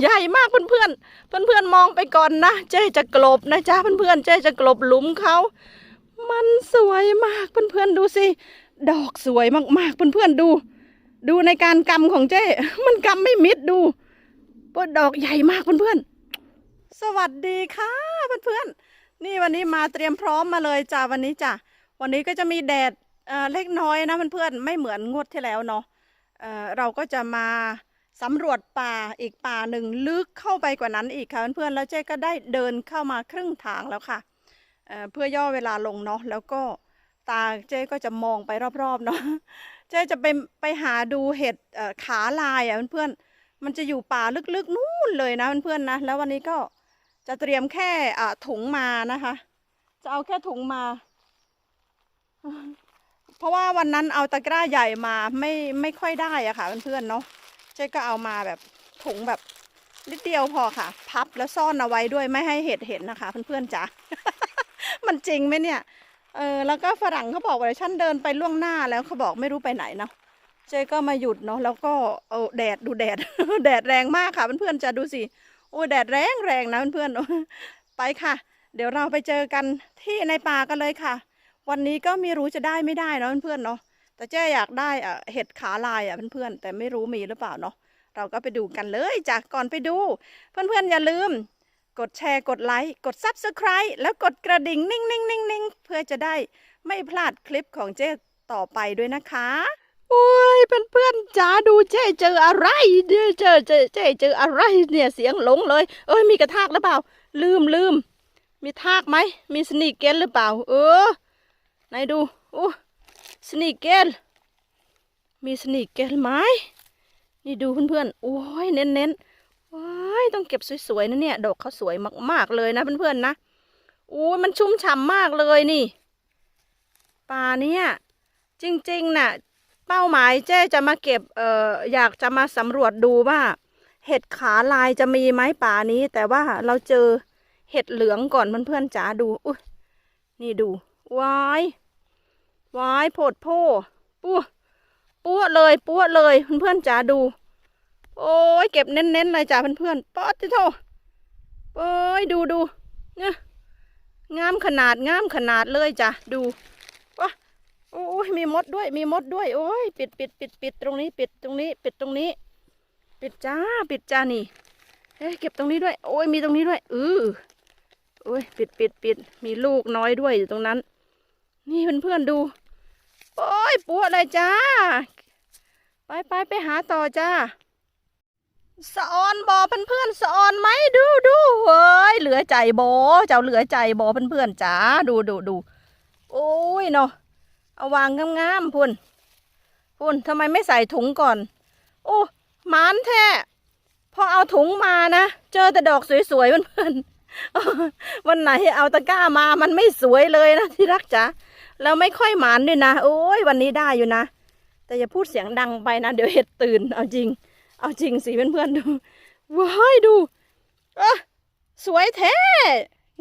ใหญ่มากเพื่อนๆเพื่อนๆมองไปก่อนนะเจ๊จะกลบนะจ๊ะเพื่อนๆเจ๊จะกลบหลุมเขามันสวยมากเพื่อนๆดูสิดอกสวยมากๆเพื่อนๆดู ดูในการกำของเจ๊มันกำไม่มิดดูว่าดอกใหญ่มากเพื่อนๆสวัสดีค่ะเพื่อนๆนี่วันนี้มาเตรียมพร้อมมาเลยจ้ะวันนี้จ้ะวันนี้ก็จะมีแดดเอ่อเล็กน้อยนะเพื่อนๆไม่เหมือนงวดที่แล้วเนาะอ่อเราก็จะมา สำรวจป่าอีกป่าหนึ่งลึกเข้าไปกว่านั้นอีกค่ะเพื่อนๆแล้วเจ๊ก็ได้เดินเข้ามาครึ่งทางแล้วค่ะเเพื่อย่อเวลาลงเนาะแล้วก็ตาเจ๊ก็จะมองไปรอบๆเนาะเจ๊จะไปไปหาดูเห็ดขาลายอะเพื่อนๆมันจะอยู่ป่าลึกๆนู่นเลยนะเพื่อนๆนะแล้ววันนี้ก็จะเตรียมแค่ถุงมานะคะ จะเอาแค่ถุงมาเพราะว่าวันนั้นเอาตะกร้าใหญ่มาไม่ไม่ค่อยได้อะค่ะเพื่อนๆเนาะ เจ๊ก็เอามาแบบถุงแบบนิดเดียวพอค่ะ พับแล้วซ่อนเอาไว้ด้วยไม่ให้เห็ดเห็นนะคะเพื่อนๆจ๋ามันจริงไหมเนี่ยเออแล้วก็ฝรั่งเขาบอกว่าฉันเดินไปล่วงหน้าแล้วเขาบอกไม่รู้ไปไหนเนาะเจ๊ก็มาหยุดเนาะแล้วก็เอาแดดดูแดด แดดแรงมากค่ะเพื่อนๆจะดูสิโอ้แดดแรงแรงนะเพื่อนๆไปค่ะ เดี๋ยวเราไปเจอกันที่ในป่ากันเลยค่ะ วันนี้ก็ไม่รู้จะได้ไม่ได้เนาะเพื่อนๆเนาะ แต่เจ๊อยากได้อะเห็ดขาลายอะเพื่อนๆ แต่ไม่รู้มีหรือเปล่าเนาะ เราก็ไปดูกันเลยจ้ะก่อนไปดู เพื่อนๆ อย่าลืม กดแชร์กดไลค์ กด Subscribe แล้วกดกระดิ่งนิ่งนิ่งนิ่งนิ่งเพื่อจะได้ไม่พลาดคลิปของเจ๊ต่อไปด้วยนะคะโอ้ยเพื่อนๆจ๋าดูเจ๊เจออะไรเจ๊เจอเจ๊เจ๊เจออะไรเนี่ยเสียงหลงเลย เอ้ยมีกระทากหรือเปล่า ลืมลืมมีทากไหมมีสนีกเกนหรือเปล่า เออไหนดูโอ้ สนีเกลมีสนีเกลไหมนี่ดูเพื่อนๆ โอ้ยเน้นๆว้ายต้องเก็บสวยๆนะเนี่ย ดอกเขาสวยมากๆเลยนะเพื่อนๆนะโอ้ยมันชุ่มฉ่ำมากเลยนี่ป่าเนี่ยจริงๆน่ะ เป้าหมายเจ๊จะมาเก็บเอ่ออยากจะมาสำรวจดูว่า เห็ดขาลายจะมีไหมป่านี้ แต่ว่าเราเจอเห็ดเหลืองก่อนเพื่อนๆจ๋าดูอุ้ยนี่ดูว้าย วายโพดโพปั้วปั้วเลยปั้วเลยเพื่อนๆจ๋าดู โอ้ยเก็บเน้นๆเลยจ้าเพื่อนๆป๊อดที่โทโอ้ยดูดูเนี่ยงามขนาดงามขนาดเลยจ้ะดูว้าโอ้ยมีมดด้วยมีมดด้วย โอ้ยปิดปิดปิดปิดตรงนี้ ปิดตรงนี้ ปิดตรงนี้ ปิดจ้า ปิดจ้านี่เฮ้ยเก็บตรงนี้ด้วย โอ้ยมีตรงนี้ด้วย อือโอ้ยปิดปิดปิดมีลูกน้อยด้วยอยู่ตรงนั้น นี่เพื่อนๆดู โอ้ยปัวเลยจ้า ไปไปไปหาต่อจ้าสะออนบอเพื่อนๆสะออนไหมดูดูเฮ้ยเหลือใจบอเจ้าเหลือใจบอเพื่อนๆจ้าดูดูดูโอ้ยเนาะเอาวางงามๆพุ่นพุ่นทำไมไม่ใส่ถุงก่อน โอ้หมานแท้พอเอาถุงมานะ เจอแต่ดอกสวยๆเพื่อนๆวันไหนเอาตะกร้ามามันไม่สวยเลยนะที่รักจ๋า แล้วไม่ค่อยหมานด้วยนะ โอ้ยวันนี้ได้อยู่นะ แต่อย่าพูดเสียงดังไปนะ เดี๋ยวเห็ดตื่น เอาจริง เอาจริงสิเพื่อนๆดู ว้ายดูเอะสวยแท้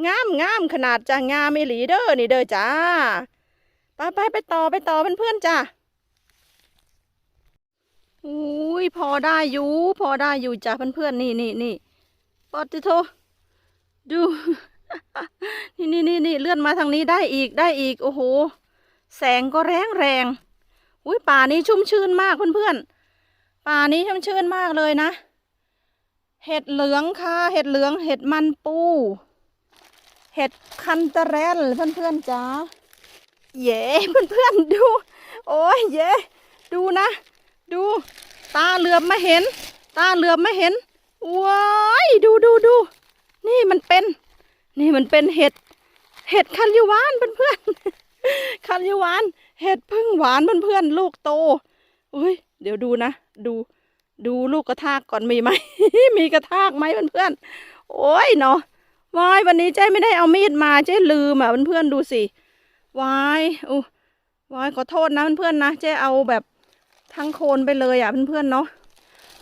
งามงามขนาดจ้างามไม่หลีเด้อนี่เด้อจ้า ไปไปไปต่อไปต่อเพื่อนๆจ้าอุ้ยพอได้อยู่ พอได้อยู่จ้าเพื่อนๆนี่นี่นี่ปอติโทดู นี่นี่นี่นี่เลื่อนมาทางนี้ได้อีกได้อีก โอ้โห แสงก็แรงแรงอุ้ยป่านี้ชุ่มชื่นมากเพื่อนๆ ป่านี้ชุ่มชื่นมากเลยนะ เห็ดเหลืองค่ะ เห็ดเหลือง เห็ดมันปู เห็ดคันตะแรลเพื่อนๆจ้าเย้เพื่อนๆดู โอ้ยเย้ดูนะ ดู ตาเหลือบมาเห็น ตาเหลือบมาเห็นว้ายดูดูดู นี่มันเป็น นี่มันเป็นเห็ด เห็ดคันยูวานเพื่อนๆคันยูวาน เห็ดพึ่งหวานเพื่อนๆลูกโต อุ้ยเดี๋ยวดูนะ ดู ดูลูกกระทากก่อนมีไหม มีกระทากไหมเพื่อนๆ โอ้ยเนาะวายวันนี้เจ๊ไม่ได้เอามีดมาเจ๊ลืมอะเพื่อนๆดูสิวายอู้วายขอโทษนะเพื่อนๆนะเจ๊เอาแบบทั้งโคนไปเลยอะเพื่อนๆเนาะ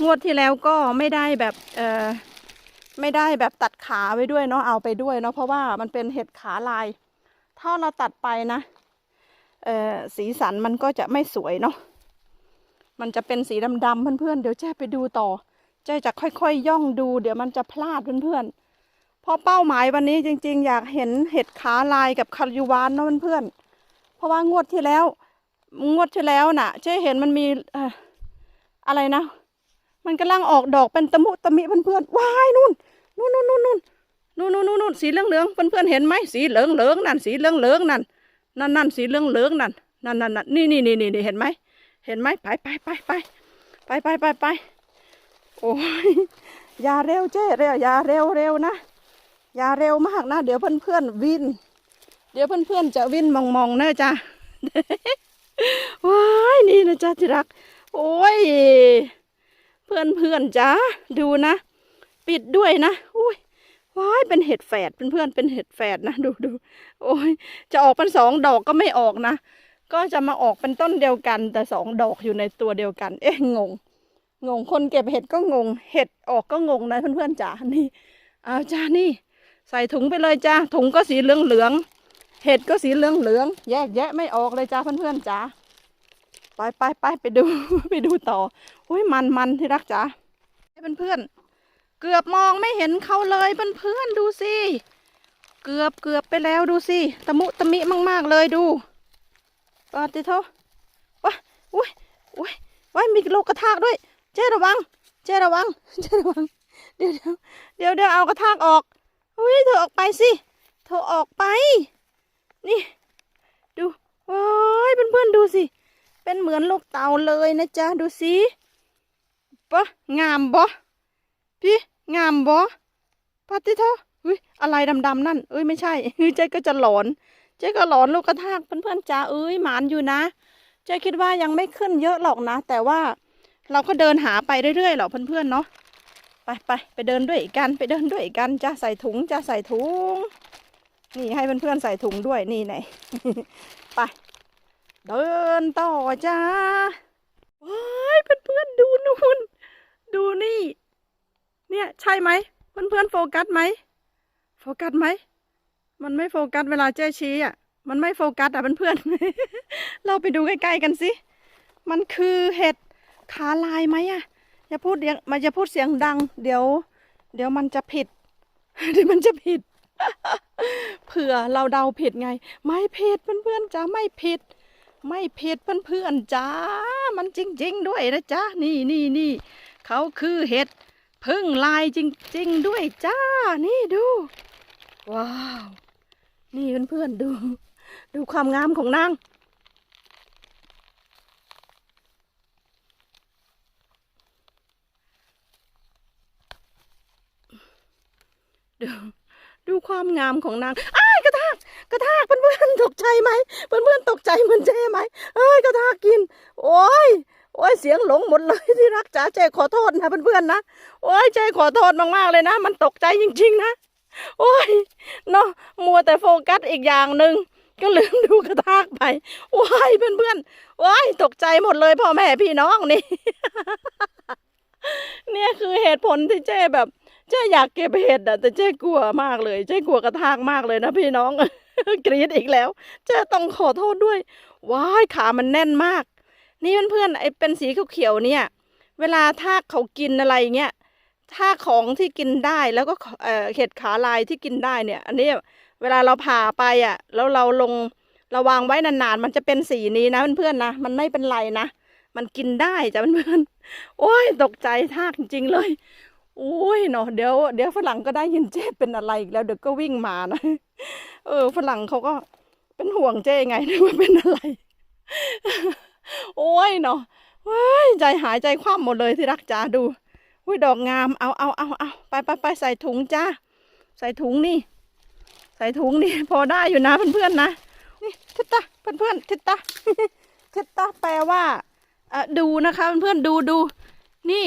งวดที่แล้วก็ไม่ได้แบบเออ ไม่ได้แบบตัดขาไว้ด้วยเนาะเอาไปด้วยเนาะเพราะว่ามันเป็นเห็ดขาลาย ถ้าเราตัดไปนะเออสีสันมันก็จะไม่สวยเนาะมันจะเป็นสีดำๆเพื่อนๆเดี๋ยวแจ้ไปดูต่อเจ๊จะค่อยๆย่องดู เดี๋ยวมันจะพลาดเพื่อนๆเพราะเป้าหมายวันนี้จริง ๆ อยากเห็นเห็ดขาลายกับคาริวานเนาะเพื่อนๆเพราะว่างวดที่แล้ว งวดที่แล้วน่ะเจ๊เห็นมันมีออะไรนะ มันกำลังออกดอกเป็นตะมุตะมิเพื่อนๆว้ายนู่นนู่นนู่นนู่นนู่นนู่นนู่นนู่นนู่นสีเหลืองเหลืองๆเพื่อนๆเห็นไหมสีเหลืองเหลืองนั่นสีเหลืองเหลืองนั่นนั่นนั่นสีเหลืองเหลืองนั่นนั่นนั่นนั่นนี่นี่นี่นี่เห็นไหมเห็นไหมไปไปไปไปไปไปไปไปโอ้ยอย่าเร็วเจ๊เร็วอย่าเร็วเร็วนะอย่าเร็วมากนะ เดี๋ยวเพื่อนเพื่อนๆวิน เดี๋ยวเพื่อนเพื่อนๆจะวินมองมองๆเนอะจ้ะว้ายนี่นะจ๊ะที่รัก โอ้ย พื่อนเพื่อนๆจ้าดูนะ ปิดด้วยนะอุ้ยว้ายเป็นเห็ดแฝดเพื่อนๆเป็นเห็ดแฝดนะดูดูโอ้ยจะออกเป็นสองดอกก็ไม่ออกนะ ก็จะมาออกเป็นต้นเดียวกัน แต่สองดอกอยู่ในตัวเดียวกัน เอ๊ะงง งงคนเก็บเห็ดก็งง เห็ดออกก็งงนะเพื่อนๆจ๋านี่เอาจ้านี่ ใส่ถุงไปเลยจ้าถุงก็สีเหลืองเหลืองเห็ดก็สีเหลืองเหลืองแยกแยะไม่ออกเลยจ้าเพื่อนๆจ๋า ไปไปไปไปดูไปดูต่ออุ้ยมันมันที่รักจ๋าเพื่อนๆเกือบมองไม่เห็นเขาเลยเพื่อนๆดูสิเกือบเกือบไปแล้วดูสิตะมุตะมิมาก ๆ เลยดูปาติโทว้าอุ้ยอุ้ยว้ายมีโลกกระทากด้วย เจ๊ระวัง เจ๊ระวัง เจ๊ระวังเดี๋ยวเดี๋ยวเดี๋ยวเดี๋ยวเอากระทากออกอุ้ยเธอออกไปสิ เธอออกไป นี่ ดูว้ายเพื่อนๆดูสิ เป็นเหมือนลูกเต่าเลยนะจ๊ะ ดูสิปะงามบ่พี่งามบ่ปาติโทอุ้ยอะไรดำๆนั่นเอ้ยไม่ใช่เฮ้ยเจ๊ก็จะหลอนเจ๊ก็หลอนลูกกระทากเพื่อนๆจ้าเอ้ยหมานอยู่นะเจ๊คิดว่ายังไม่ขึ้นเยอะหรอกนะ แต่ว่าเราก็เดินหาไปเรื่อยๆหรอกเพื่อนๆเนาะไปไปไปเดินด้วยกันไปเดินด้วยกันจ้าใส่ถุงจ้าใส่ถุง นี่ให้เพื่อนๆใส่ถุงด้วยนี่ไหนไป เดินต่อจ้าว้ายเพื่อนๆดูนู่น ดูนี่ เนี่ยใช่ไหมเพื่อนๆโฟกัสไหมโฟกัสไหม มันไม่โฟกัสเวลาเจ๊ชี้อะ มันไม่โฟกัสอะเพื่อนๆ เราไปดูใกล้ๆกันสิ มันคือเห็ดขาลายไหมอะ อย่าพูดเสียงมันจะพูดเสียงดัง เดี๋ยว เดี๋ยวมันจะผิด เดี๋ยวมันจะผิด เผื่อเราเดาผิดไง ไม่ผิดเพื่อนๆจ้าไม่ผิด ไม่ผิดเพื่อนๆจ้า มันจริง ๆ ด้วยนะจ้านี่นี่นี่เขาคือเห็ดพึ่งลายจริง ๆ ด้วยจ้า นี่ดู ว้าว นี่เพื่อนๆดู ดูความงามของนางดูดูความงามของนางอ้ายกระทาก กระทากเพื่อนๆตกใจไหมเพื่อนๆตกใจเหมือนเจ๊ไหมเอ้ยกระทากกิน โอ้ยโอ้ยเสียงหลงหมดเลยที่รักจ๋าเจ๊ขอโทษนะเพื่อนๆนะโอ้ยเจ๊ขอโทษมากๆเลยนะ มันตกใจจริง ๆ นะโอ้ยเนาะมัวแต่โฟกัสอีกอย่างหนึ่งก็ลืมดูกระทากไปว้ายเพื่อนๆว้ายตกใจหมดเลยพ่อแม่พี่น้องนี่ เนี่ยคือเหตุผลที่เจ๊แบบเจ๊อยากเก็บเห็ดอะแต่เจ๊กลัวมากเลย เจ๊กลัวกระทากมากเลยนะพี่น้อง กรีดอีกแล้วเจ๊ต้องขอโทษด้วย ว้ายขามันแน่นมาก นี่เพื่อนๆไอ้เป็นสีเขียวๆเนี่ย เวลาทากเขากินอะไรเงี้ยถ้าของที่กินได้แล้วก็เออเห็ดขาลายที่กินได้เนี่ย อันนี้เวลาเราผ่าไปอะ แล้วเราลงระวางไว้นานๆ มันจะเป็นสีนี้นะเพื่อนๆนะมันไม่เป็นไรนะมันกินได้จ้ะเพื่อนๆโอ้ยตกใจทากจริงเลยโอ้ยเนาะเดี๋ยวเดี๋ยวฝรั่งก็ได้ยินเจ๊เป็นอะไรอีกแล้วเดี๋ยวก็วิ่งมานะ เออฝรั่งเขาก็เป็นห่วงเจ๊ไงนึกว่าเป็นอะไร โอ้ยเนาะว้ายใจหายใจคว่ำหมดเลยที่รักจ้าดูอุ้ยดอกงามเอาเอาเอาเอาไปไปไปใส่ถุงจ้าใส่ถุงนี่ ใส่ถุงนี่ พอได้อยู่นะเพื่อนๆนะนี่ทิตตาเพื่อนๆทิตตาทิตตาแปลว่าเอ่อดูนะคะเพื่อนๆดูดูนี่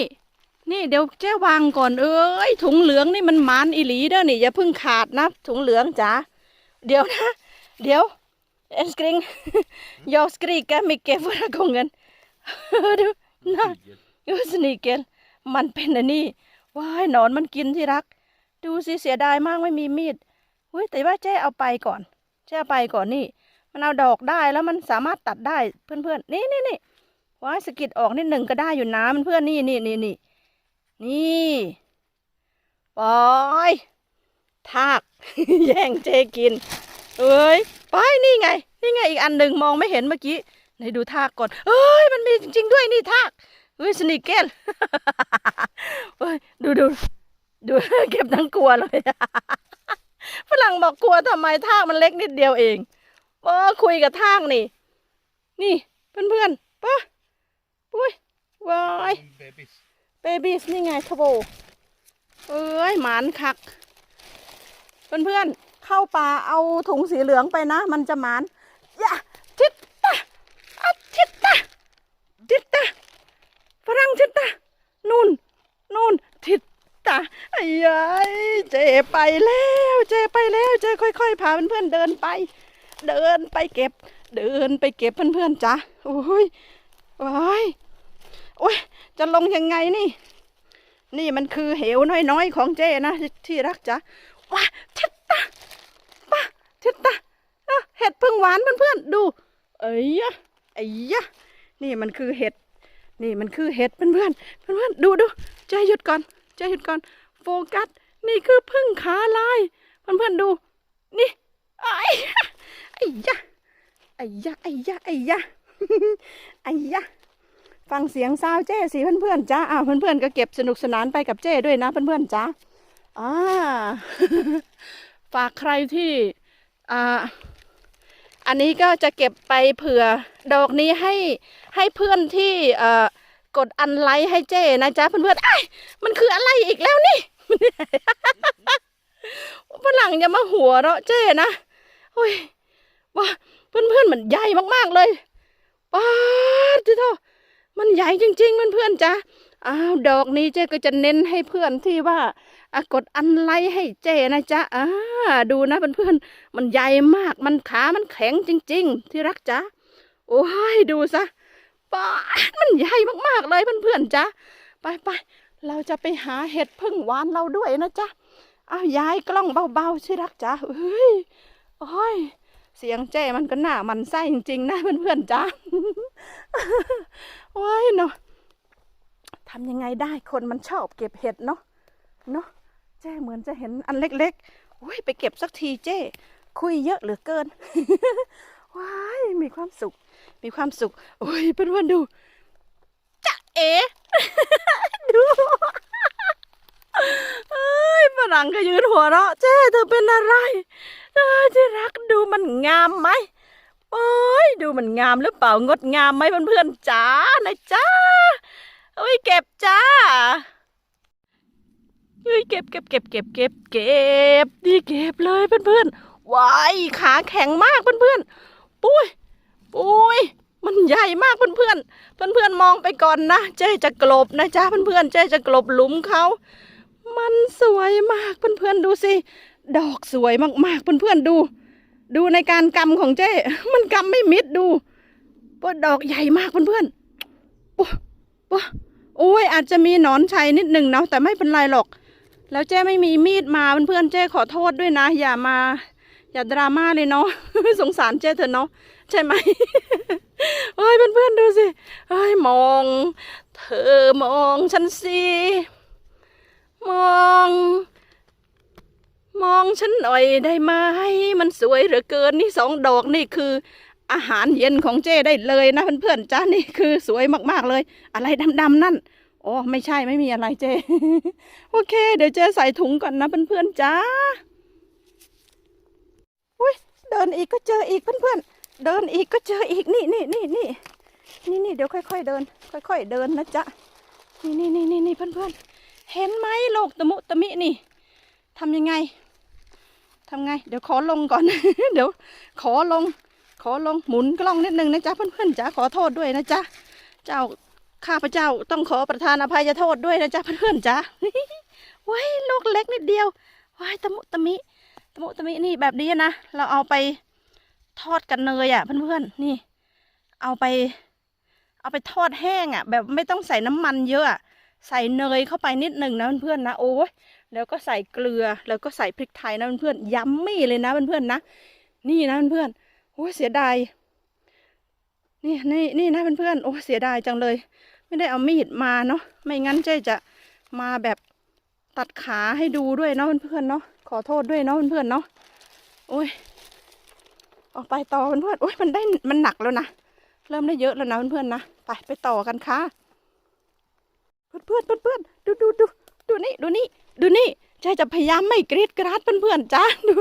นี่เดี๋ยวเจ๊วางก่อนเอ้ยถุงเหลืองนี่มันมันอีหลีเด้อนี่อย่าเพิ่งขาดนะถุงเหลืองจ๋าเดี๋ยวนะ เดี๋ยวเอ็นสกริงยอสกรีกันไม่เก็บวระกงเงินดูนะยูสนิเกลมันเป็นอันนี้ว้ายหนอนมันกินที่รัก ดูสิเสียดายมากไม่มีมีดเฮ้ยแต่ว่าเจ๊เอาไปก่อนเจ๊เอาไปก่อนนี่ มันเอาดอกได้แล้วมันสามารถตัดได้เพื่อนๆนี่นี่นี่ว้ายสกิดออกนิดหนึ่งก็ได้อยู่นะเพื่อนๆนี่นี่นี่นี่ นี่ปอยทากแย่งเจกิน เอ้ยไปนี่ไง นี่ไงอีกอันหนึ่งมองไม่เห็นเมื่อกี้ไหนดูทากก่อน เอ้ยมันมีจริง ๆ ด้วยนี่ทากเอ้ยสนิกเกเอ้ยดูดูดูเก็บทั้งกลัวเลยฝรั่งบอกกลัวทำไมทากมันเล็กนิดเดียวเองเออคุยกับทากนี่ นี่เพื่อนๆปะอุ้ยวาย babies. บบี้นี่ไงทโบเอ้ยหมานคัก เพื่อนๆเข้าป่าเอาถุงสีเหลืองไปนะ มันจะหมานอย่าทิตตาอะทิตตาทิตตาฝรั่งทิตตานู่นนู่นทิตตาไอ้ยัยเจไปแล้ว เจไปแล้วเจค่อยๆพาเพื่อนๆเดินไป เดินไปเก็บ เดินไปเก็บเพื่อนๆจ้ะโอ้ยว้าย โอ้ยจะลงยังไงนี่ นี่มันคือเหวน้อยๆของเจ้นะที่ที่รักจ้ะว้าทิตตาป้าทิตตาเห็ดพึ่งหวานเพื่อนๆดู เอ้ยะไอ้ยะนี่มันคือเห็ด นี่มันคือเห็ดเพื่อนๆเพื่อนๆดูดูเจ้หยุดก่อนเจ้หยุดก่อน โฟกัส นี่คือพึ่งขาลายเพื่อนๆดู นี่ไอ้ยะไอ้ยะไอ้ยะไอ้ยะไอ้ยะไอ้ยะ ฟังเสียงซาวเจ้สิเพื่อนๆจ้าอ้าวเพื่อนๆก็เก็บสนุกสนานไปกับเจ้ด้วยนะเพื่อนๆจ้าอ่าฝากใครที่อ่าอันนี้ก็จะเก็บไปเผื่อดอกนี้ให้ให้เพื่อนที่เอ่อกดอันไลค์ให้เจ้นะจ๊ะเพื่อนๆไอ้มันคืออะไรอีกแล้วนี่ฝรั่งอย่ามาหัวเราะเจ้นะโอ้ยว่าเพื่อนๆมันใหญ่มากๆเลยป้าดที่เท่า มันใหญ่จริงๆมันเพื่อนจ้ะอ้าวดอกนี้เจ๊ก็จะเน้นให้เพื่อนที่ว่าอะกดอันไลค์ให้เจ๊นะจ๊ะอ่าดูนะเพื่อนๆมันใหญ่มากมันขามันแข็งจริง ๆ ที่รักจ๊ะโอ้ยดูซะป้ามันใหญ่มากๆเลยเพื่อนๆจ้ะไปไปๆเราจะไปหาเห็ดพึ่งหวานเราด้วยนะจ๊ะอ้าวย้ายกล้องเบาๆที่รักจ๊ะเฮ้ยโอ้ย เสียงเจ้มันก็หน้ามันไส้จริงๆนะเพื่อนๆจ้ะว้ายเนาะทำยังไงได้คนมันชอบเก็บเห็ดเนาะเนาะเจ้เหมือนจะเห็นอันเล็กๆโอ้ยไปเก็บสักทีเจ้ คุยเยอะเหลือเกินว้ายมีความสุข มีความสุข โอ้ยเพื่อนๆดูจะเอ๋ดู ฝรั่งก็ยืนหัวเราะเจ้เธอเป็นอะไรเอ้ยที่รักดูมันงามไหมโอ้ยดูมันงามหรือเปล่างดงามไหมเพื่อนๆจ้านะจ้าเอ้ยเก็บจ้าเอ้ยเก็บเก็บเก็บเก็บเก็บเก็บนี่เก็บเลยเพื่อนๆว้ายขาแข็งมากเพื่อนๆปุ้ยปุ้ยมันใหญ่มากเพื่อนๆเพื่อนๆมองไปก่อนนะเจ๊จะกลบนะจ้าเพื่อนๆเจ๊จะกลบหลุมเขา มันสวยมากเพื่อนๆดูสิ ดอกสวยมากๆเพื่อนๆดู ดูในการกำของเจ้มันกำไม่มิดดูปดอกใหญ่มากเพื่อนๆปุ๊บปุ๊บโอ้ยอาจจะมีหนอนชัยนิดหนึ่งเนาะแต่ไม่เป็นไรหรอก แล้วเจ้ไม่มีมีดมาเพื่อนๆเจ้ขอโทษด้วยนะ อย่ามา อย่าดราม่าเลยเนาะสงสารเจ้เถอะเนาะใช่ไหมเฮ้ยเพื่อนๆดูสิเฮ้ยมอง เธอมองฉันสิ มอง มองฉันหน่อยได้ไหมมันสวยเหลือเกินนี่สองดอกนี่คือ อาหารเย็นของเจ้ได้เลยนะเพื่อนๆจ้านี่คือสวยมากๆเลย อะไรดำๆนั่นโอ้ไม่ใช่ไม่มีอะไรเจ้โอเค เดี๋ยวเจ้ใส่ถุงก่อนนะเพื่อนๆจ้าอุ้ยเดินอีกก็เจออีกเพื่อนๆเดินอีกก็เจออีกนี่นี่นี่นี่นี่นี่เดี๋ยวค่อย ๆ เดิน ค่อย ๆ เดินนะจ๊ะนี่นี่นี่นี่นี่เพื่อนๆ เห็นไหมโลกตะมุตะมินี่ทำยังไงทำไง เดี๋ยวขอลงก่อน เดี๋ยว ขอลง ขอลงหมุนกล้องนิดนึงนะจ๊ะเพื่อนๆจ๋าขอโทษด้วยนะจ๊ะเจ้าข้าพเจ้าต้องขอประทานอภัยโทษด้วยนะจ๊ะเพื่อนๆจ๋าว้ายลูกเล็กนิดเดียวว้ายตะมุตะมิตะมุตะมินี่แบบนี้นะเราเอาไปทอดกันเนยอะเพื่อนๆนี่ เอาไป เอาไปทอดแห้งอะ แบบไม่ต้องใส่น้ำมันเยอะอะ ใส่เนยเข้าไปนิดหนึ่งนะเพื่อนๆนะโอ้ยแล้วก็ใส่เกลือแล้วก็ใส่พริกไทยนะเพื่อนๆยัมมี่เลยนะเพื่อนๆนะ นี่นะเพื่อนๆโอ้ยเสียดายนี่นี่นี่นะเพื่อนๆโอ้เสียดายจังเลย ไม่ได้เอามีดมาเนาะไม่งั้นเจ๊จะมาแบบตัดขาให้ดูด้วยเนาะเพื่อนๆเนาะขอโทษด้วยเนาะเพื่อนๆเนาะโอ้ยออกไปต่อเพื่อนๆโอ้ยมันได้มันหนักแล้วนะเริ่มได้เยอะแล้วนะเพื่อนๆนะไปไปต่อกันค่ะ เพื่อนเพื่อนดูดูดูดูนี่ดูนี่ดูนี่ใจจะพยายามไม่กรีดกราดเพื่อนๆจ้าดู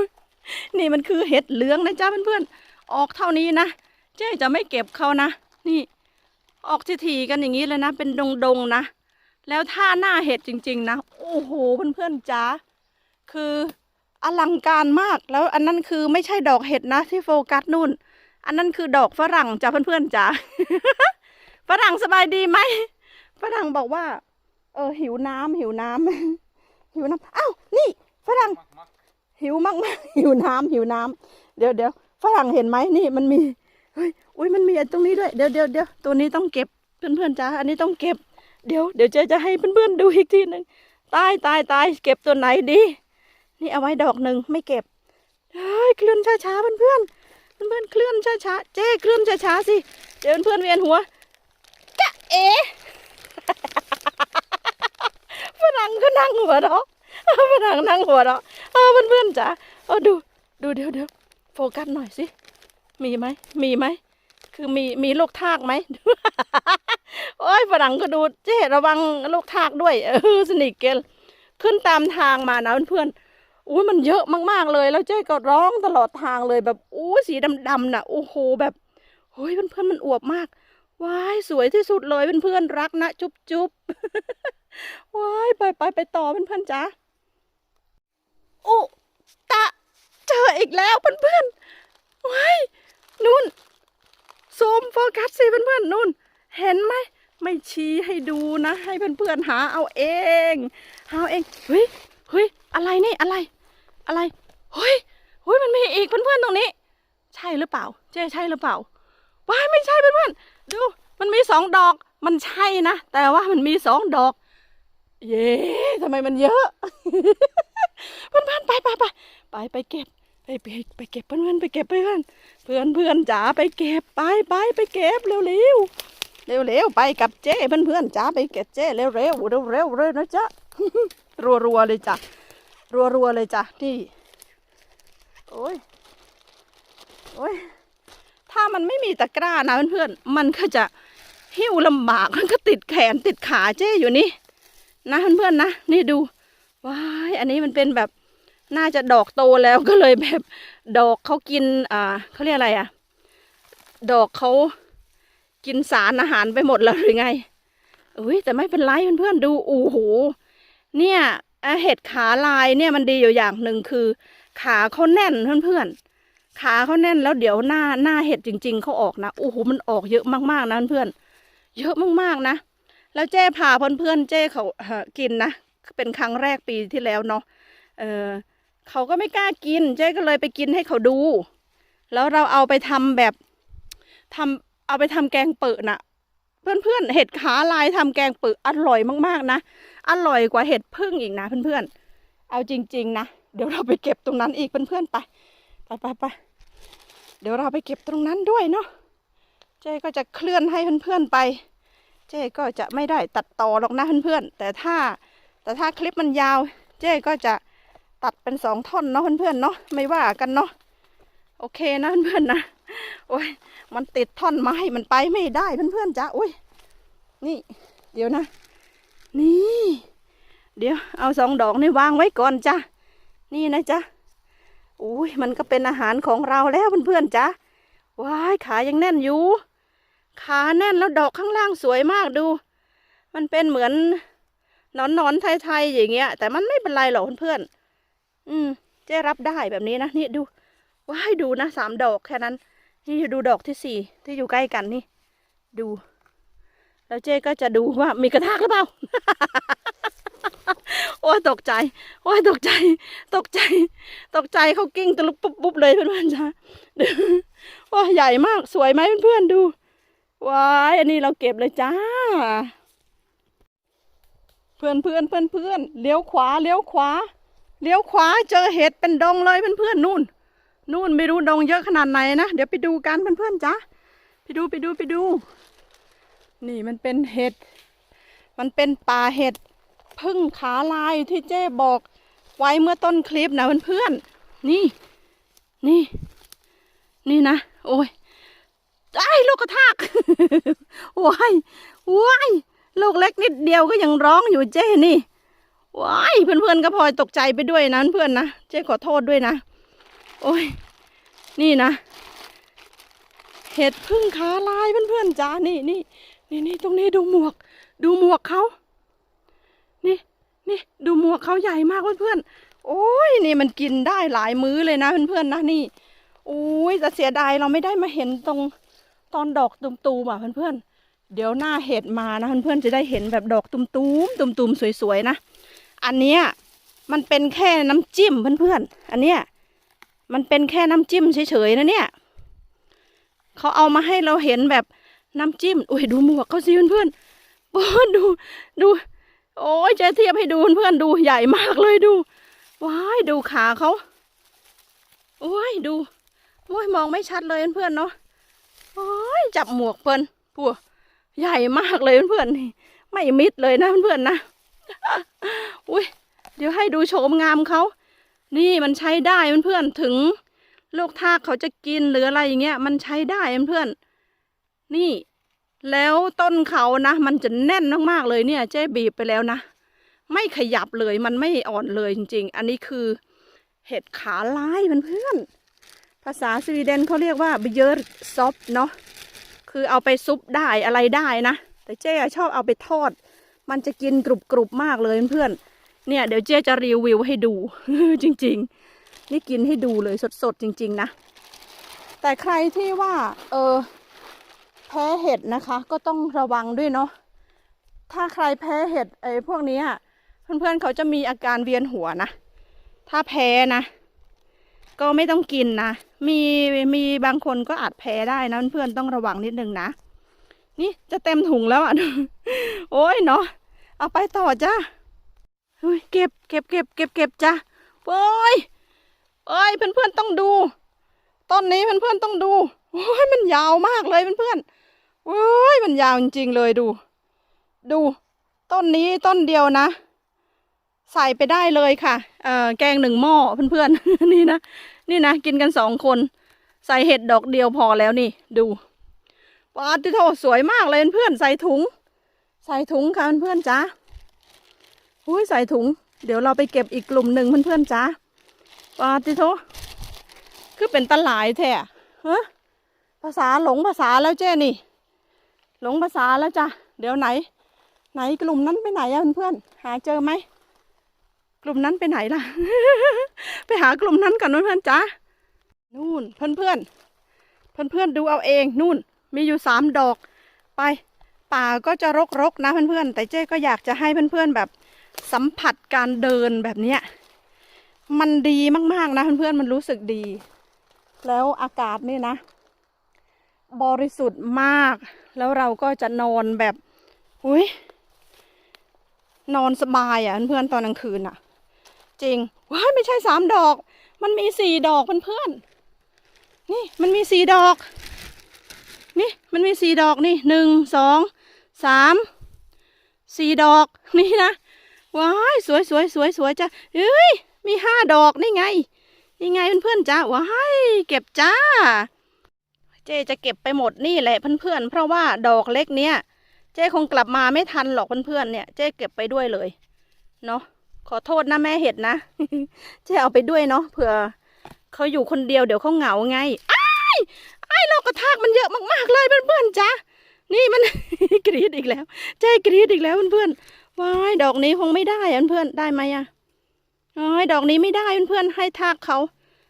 นี่มันคือเห็ดเหลืองนะจ้าเพื่อนๆอนออกเท่านี้นะเจ๊จะไม่เก็บเขานะนี่ ออกทีๆกันอย่างนี้เลยนะ เป็นดงๆนะ แล้วท่าหน้าเห็ดจริง ๆ นะ โอ้โหเพื่อนๆจ๋าคืออลังการมากแล้วอันนั้นคือไม่ใช่ดอกเห็ดนะ ที่โฟกัสนู่น อันนั้นคือดอกฝรั่งจ้าเพื่อนๆจ๋าฝรั่งสบายดีไหม ฝรั่งบอกว่า เออ หิวน้ำหิวน้ำหิวน้ำอ้าวนี่ฝรั่งหิวมากๆหิวน้ำหิวน้ำเดี๋ยวเดี๋ยวฝรั่งเห็นไหมนี่มันมีเฮ้ยอุ้ยมันมีตรงนี้ด้วยเดี๋ยวเดี๋ยวเดี๋ยวตัวนี้ต้องเก็บเพื่อนๆจ้าอันนี้ต้องเก็บ เดี๋ยวเดี๋ยวเจ๊จะให้เพื่อนๆดูอีกทีหนึ่งตายตายตายเก็บตัวไหนดี นี่เอาไว้ดอกหนึ่งไม่เก็บเฮ้ยเคลื่อนช้าๆเพื่อนๆเพื่อนเคลื่อนช้าๆเจ๊เคลื่อนช้าๆสิเดี๋ยวเพื่อนๆเวียนหัวจะเอ๋ ฝรั่งก็นั่งหัวเราะฝรั่งนั่งหัวเราะเออเพื่อนๆจ๋าเออดู ดูเดี๋ยวเดี๋ยวโฟกัสหน่อยสิ มีไหม มีไหม คือมีมีลูกทากไหมโอ้ยฝรั่งก็ดูเจ๊ระวังลูกทากด้วย เออสนิทเกลขึ้นตามทางมานะเพื่อนๆอุ้ยมันเยอะมากๆเลย แล้วเจ๊ก็ร้องตลอดทางเลยแบบอู้สีดำๆน่ะโอ้โหแบบเฮ้ยเพื่อนๆมันอวบมาก ว้ายสวยที่สุดเลยเพื่อนๆรักนะจุ๊บจุ๊บว้ายไปไปไปต่อเพื่อนๆจ้าโอ้ตะเจออีกแล้วเพื่อนๆว้ายนู่นซูมโฟกัสสิเพื่อนๆนู่น เห็นไหมไม่ชี้ให้ดูนะ ให้เพื่อนๆหาเอาเองหาเอาเองเฮ้ยเฮ้ยอะไรนี่อะไร อะไรเฮ้ยเฮ้ยมันมีอีกเพื่อนๆตรงนี้ ใช่หรือเปล่าเจ๊ใช่หรือเปล่าว้ายไม่ใช่เพื่อนๆ ดูมันมีสองดอก มันใช่นะ แต่ว่ามันมีสองดอก เย้ทำไมมันเยอะเพื่อนๆไปไปไปไปไปเก็บไปไปไปเก็บเพื่อนๆไปเก็บเพื่อนเพื่อนเพื่อนจ๋าไปเก็บไปไปไปเก็บเร็วเร็วเร็วเร็วไปกับเจ้เพื่อนเพื่อนจ๋าไปเก็บเจ้เร็วเร็วเร็วเร็วเร็วนะจ๊ะรัวรัวเลยจ้ะรัวรัวเลยจ้ะนี่โอ้ยโอ้ย ถ้ามันไม่มีตะกร้านะเพื่อนๆมันก็จะหิ้วลำบากมันก็ติดแขนติดขาเจ้อยู่นี่นะเพื่อนๆนะนี่ดูว้ายอันนี้มันเป็นแบบน่าจะดอกโตแล้วก็เลยแบบ ดอกเขากินอ่าเขาเรียกอะไรอะ ดอกเขากินสารอาหารไปหมดแล้วหรือไงอุ้ยแต่ไม่เป็นไรเพื่อนๆดูโอ้โหเนี่ยเห็ดขาลายเนี่ยมันดีอยู่อย่างหนึ่งคือ ขาเขาแน่นเพื่อนๆ ขาเขาแน่นแล้วเดี๋ยวหน้าหน้าเห็ดจริง ๆเขาออกนะโอ้โหมันออกเยอะมากๆนะเพื่อน เยอะมากๆนะ แล้วเจ้พาเพื่อนๆเจ้เขากินนะเป็นครั้งแรกปีที่แล้วเนาะเออเขาก็ไม่กล้ากิน เจ๊ก็เลยไปกินให้เขาดู แล้วเราเอาไปทำแบบทำเอาไปทำแกงเปิดน่ะ เพื่อนๆเห็ดขาลายทำแกงเปิดอร่อยมากๆนะอร่อยกว่าเห็ดพึ่งอีกนะเพื่อนๆเอาจริง ๆ นะ เดี๋ยวเราไปเก็บตรงนั้นอีกเพื่อนๆไป ไปไปไป เดี๋ยวเราไปเก็บตรงนั้นด้วยเนาะเจ๊ก็จะเคลื่อนให้เพื่อนๆไป เจ๊ก็จะไม่ได้ตัดต่อหรอกนะเพื่อนๆแต่ถ้าแต่ถ้าคลิปมันยาว เจ๊ก็จะตัดเป็นสองท่อนเนาะเพื่อนๆเนาะไม่ว่ากันเนาะโอเคนะเพื่อนๆนะโอ้ยมันติดท่อนไม้มันไปไม่ได้เพื่อนๆจ้ะโอ้ยนี่ เดี๋ยวนะ นี่ เดี๋ยวเอาสองดอกนี่วางไว้ก่อนจ้ะนี่นะจ๊ะ อุ้ยมันก็เป็นอาหารของเราแล้วเพื่อนๆจ้ะว้ายขายังแน่นอยู่ ขาแน่นแล้วดอกข้างล่างสวยมากดู มันเป็นเหมือนนอนนอนๆไทยๆอย่างเงี้ย แต่มันไม่เป็นไรหรอกเพื่อนๆอืมเจ๊รับได้แบบนี้นะนี่ดูว้ายดูนะสามดอกแค่นั้น นี่ดูดอกที่สี่ที่อยู่ใกล้กันนี่ ดู แล้วเจ๊ก็จะดูว่ามีกระทากหรือเปล่า โอ้ตกใจ โอ้ตกใจ ตกใจ ตกใจเขากิ้งตะลุกปุ๊บปุ๊บเลยเพื่อนๆจ้าดูว้าใหญ่มากสวยไหมเพื่อนๆดูว้ายอันนี้เราเก็บเลยจ้า เพื่อนเพื่อนเพื่อนเพื่อนเลี้ยวขวาเลี้ยวขวาเลี้ยวขวาเจอเห็ดเป็นดงเลยเพื่อนเพื่อนนู่น นู่นไม่รู้ดงเยอะขนาดไหนนะเดี๋ยวไปดูกันเพื่อนเพื่อนจ้าไปดูไปดูไปดู นี่มันเป็นเห็ด มันเป็นป่าเห็ด พึ่งขาลายที่เจ๊บอกไว้เมื่อต้นคลิปนะเพื่อนๆ นี่ นี่ นี่นะ โอ้ยไอ้ลูกกระทากว้ายว้ายลูกเล็กนิดเดียวก็ยังร้องอยู่เจ้นี่ว้ายเพื่อนๆก็พลอยตกใจไปด้วยนะเพื่อนนะเจ้ขอโทษด้วยนะ โอ้ย นี่นะ เห็ดพึ่งขาลายเพื่อนๆจ้านี่นี่นี่นี่ตรงนี้ดูหมวก ดูหมวกเขา นี่ดูหมวกเขาใหญ่มากเพื่อนๆ โอ้ยนี่มันกินได้หลายมื้อเลยนะเพื่อนๆนะนี่โอ้ยแต่เสียดายเราไม่ได้มาเห็นตรงตอนดอกตุมๆอะเพื่อนๆ เดี๋ยวหน้าเห็ดมานะเพื่อนๆจะได้เห็นแบบดอกตุมๆตุมๆสวยๆนะ อันเนี้ยมันเป็นแค่น้ำจิ้มเพื่อนๆ อันเนี้ยมันเป็นแค่น้ำจิ้มเฉยๆนะเนี่ยเขาเอามาให้เราเห็นแบบน้ำจิ้มอุ้ยดูหมวกเขาสิเพื่อนๆโอ้ดูดู โอ้ยจะเทียบให้ดูเพื่อนดูใหญ่มากเลยดู ว้ายดูขาเขา โอ้ยดู โอ้ยมองไม่ชัดเลยเพื่อนเนาะ โอ้ยจับหมวกเพิ่นปัวใหญ่มากเลยเพื่อนๆนี่ ไม่มิดเลยนะเพื่อนๆนะอุ้ยเดี๋ยวให้ดูโฉมงามเขา นี่มันใช้ได้เพื่อนๆถึงลูกทากเขาจะกินหรืออะไรอย่างเงี้ย มันใช้ได้เพื่อนๆนี่ แล้วต้นเขานะ มันจะแน่นมากๆเลยเนี่ย เจ๊บีบไปแล้วนะ ไม่ขยับเลยมันไม่อ่อนเลยจริง ๆ อันนี้คือเห็ดขาลายเพื่อนๆภาษาสวีเดนเขาเรียกว่าเบเยอร์ซอฟเนาะคือเอาไปซุปได้อะไรได้นะ แต่เจ๊ชอบเอาไปทอด มันจะกินกรุบๆมากเลยเพื่อนๆเนี่ยเดี๋ยวเจ๊จะรีวิวให้ดู จริง ๆ นี่กินให้ดูเลยสดๆจริง ๆ นะ แต่ใครที่ว่า เออ แพ้เห็ดนะคะก็ต้องระวังด้วยเนาะถ้าใครแพ้เห็ดไอ้พวกนี้ยเพื่อนๆเขาจะมีอาการเวียนหัวนะถ้าแพ้นะ ก็ไม่ต้องกินนะมีมีบางคนก็อาจแพ้ได้นะเพื่อนๆต้องระวังนิดนึงนะนี่จะเต็มถุงแล้วอะโอ้ยเนาะเอาไปต่อจ้าเฮ้ยเก็บเก็บเก็บเก็บเก็บจ้าโอ้ยเอ้ยเพื่อนๆต้องดูต้นนี้เพื่อนๆต้องดูโอ้ยมันยาวมากเลยเพื่อนๆ โอ้ยมันยาวจริงๆเลยดู ดู ต้นนี้ต้นเดียวนะ ใส่ไปได้เลยค่ะเอ่อแกงหนึ่งหม้อเพื่อนๆ นี่นะนี่นะกินกันสองคน ใส่เห็ดดอกเดียวพอแล้วนี่ ดูปาติโทสวยมากเลยเพื่อนๆใส่ถุง ใส่ถุงค่ะเพื่อนจ้าอุ้ยใส่ถุง เดี๋ยวเราไปเก็บอีกกลุ่มหนึ่งเพื่อนๆจ้าปาติโทคือเป็นตะหลายแท้ฮะภาษาหลงภาษาแล้วเจ้นี่ หลงภาษาแล้วจ้ะ เดี๋ยวไหน ไหนกลุ่มนั้นไปไหนอะเพื่อนๆ หาเจอไหม กลุ่มนั้นไปไหนล่ะ ไปหากลุ่มนั้นกันเพื่อนๆจ้านู่นเพื่อนเพื่อนเพื่อนเพื่อนๆดูเอาเองนู่น มีอยู่สามดอก ไป ป่าก็จะรกๆนะเพื่อนๆ แต่เจ๊ก็อยากจะให้เพื่อนๆแบบสัมผัสการเดินแบบเนี้ยมันดีมากๆนะเพื่อนๆ มันรู้สึกดี แล้วอากาศนี่นะ บริสุทธิ์มาก แล้วเราก็จะนอนแบบ อุ้ยนอนสบายอะเพื่อนตอนกลางคืนอะ จริงว้ายไม่ใช่สามดอก มันมีสี่ดอกเพื่อนๆนี่มันมีสี่ดอก นี่มันมีสี่ดอกนี่หนึ่งสองสามสี่ดอกนี่นะว้ายสวยสวยสวยสวยจ้ะเอ้ยมีห้าดอกนี่ไงนี่ไงเพื่อนๆจ้าว้ายเก็บจ้า เจ๊จะเก็บไปหมดนี่แหละเพื่อนๆ เพราะว่าดอกเล็กเนี้ยเจ๊คงกลับมาไม่ทันหรอกเพื่อนๆ เนี่ย เจ๊เก็บไปด้วยเลย เนาะ ขอโทษนะแม่เห็ดนะ เจ๊เอาไปด้วยเนาะ เผื่อเขาอยู่คนเดียวเดี๋ยวเขาเหงาไง อ้ายอ้ายเรากระทากมันเยอะมากๆเลยเพื่อนๆจ้านี่มันกรีดอีกแล้ว เจ๊กรีดอีกแล้วเพื่อนๆว้ายดอกนี้คงไม่ได้อะเพื่อนๆ ได้ไหมอะอ้ยดอกนี้ไม่ได้เพื่อนๆ ให้ทากเขา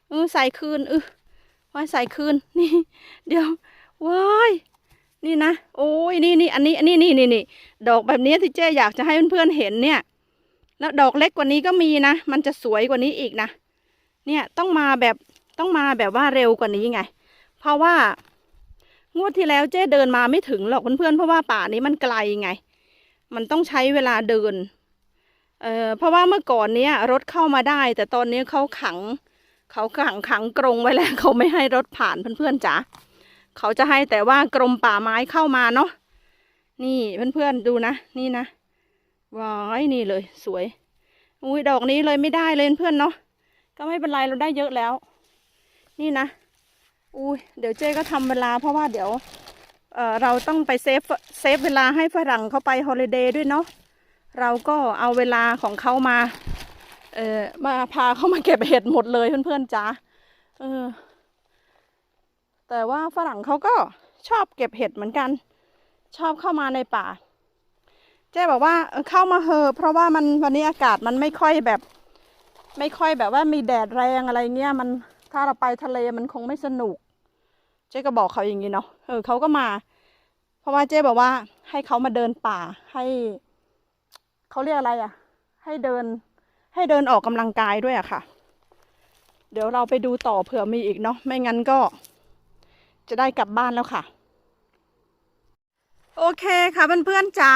เออใส่คืนเออ ว้ายใส่คืนนี่ เดี๋ยวว้ายนี่นะโอ้ยนี่นี่อันนี้อันนี้นี่นี่นี่ดอกแบบนี้ที่เจ๊อยากจะให้เพื่อนๆเห็นเนี่ย แล้วดอกเล็กกว่านี้ก็มีนะ มันจะสวยกว่านี้อีกนะเนี่ยต้องมาแบบต้องมาแบบว่าเร็วกว่านี้ไง เพราะว่างวดที่แล้วเจ๊เดินมาไม่ถึงหรอกเพื่อนๆเพราะว่าป่านี้มันไกลไง มันต้องใช้เวลาเดินเอ่อเพราะว่าเมื่อก่อนเนี้ยรถเข้ามาได้ แต่ตอนนี้เขาขัง เขาขังขังกรงไว้แล้วเขาไม่ให้รถผ่านเพื่อนๆจ๋าเขาจะให้แต่ว่ากรมป่าไม้เข้ามาเนาะนี่เพื่อนๆดูนะ นี่นะว้ายนี่เลย สวย อุ้ยดอกนี้เลยไม่ได้เลยเพื่อนเนาะก็ไม่เป็นไรเราได้เยอะแล้ว นี่นะ อุ้ยเดี๋ยวเจ๊ก็ทำเวลา เพราะว่าเดี๋ยวเอ่อเราต้องไปเซฟเซฟเวลาให้ฝรั่งเขาไปฮอลิเดย์ด้วยเนาะเราก็เอาเวลาของเขามา เออมาพาเขามาเก็บเห็ดหมดเลยเพื่อนๆจ้าเออ แต่ว่าฝรั่งเขาก็ชอบเก็บเห็ดเหมือนกัน ชอบเข้ามาในป่าเจ๊บอกว่าเข้ามาเถอะเพราะว่ามันวันนี้อากาศมันไม่ค่อยแบบ ไม่ค่อยแบบว่ามีแดดแรงอะไรเงี้ยมันถ้าเราไปทะเลมันคงไม่สนุก เจ๊ก็บอกเขาอย่างนี้เนาะเออเขาก็มา เพราะว่าเจ๊บอกว่าให้เขามาเดินป่าให้เขาเรียกอะไรอะ่ะ ให้เดิน ให้เดินออกกำลังกายด้วยอะค่ะ เดี๋ยวเราไปดูต่อเผื่อมีอีกเนาะไม่งั้นก็จะได้กลับบ้านแล้วค่ะ โอเคค่ะเพื่อนๆจ๋า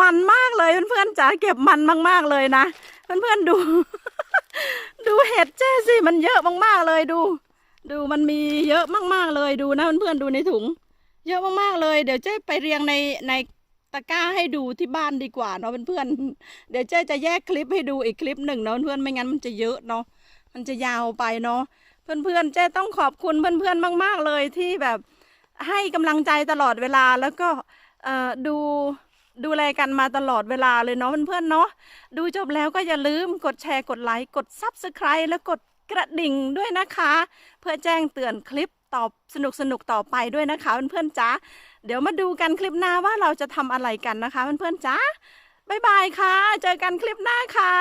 มันมากเลยเพื่อนๆจ๋าเก็บมันมากๆเลยนะเพื่อนๆดู ดูเห็ดเจ๊สิมันเยอะมากๆเลยดู ดูมันมีเยอะมากๆเลยดูนะเพื่อนๆดูในถุง เยอะมากๆเลย เดี๋ยวเจ๊ไปเรียงในใน ตะกร้าให้ดูที่บ้านดีกว่าเนาะเพื่อนๆเดี๋ยวเจ๊จะแยกคลิปให้ดูอีกคลิปหนึ่งเนาะเพื่อนๆไม่งั้นมันจะเยอะเนาะมันจะยาวไปเนาะเพื่อนๆเจ๊ต้องขอบคุณเพื่อนๆมาก ๆเลยที่แบบให้กำลังใจตลอดเวลาแล้วก็เอ่อดูดูแลกันมาตลอดเวลาเลยเนาะเพื่อนๆเนาะดูจบแล้วก็อย่าลืมกดแชร์กดไลค์กด Subscribe แล้วกดกระดิ่งด้วยนะคะ เพื่อแจ้งเตือนคลิปตอบสนุกสนุกๆต่อไปด้วยนะคะเพื่อนๆจ๋า เดี๋ยวมาดูกันคลิปหน้าว่าเราจะทำอะไรกันนะคะเพื่อนๆจ้าบ๊ายบายค่ะ เจอกันคลิปหน้าค่ะ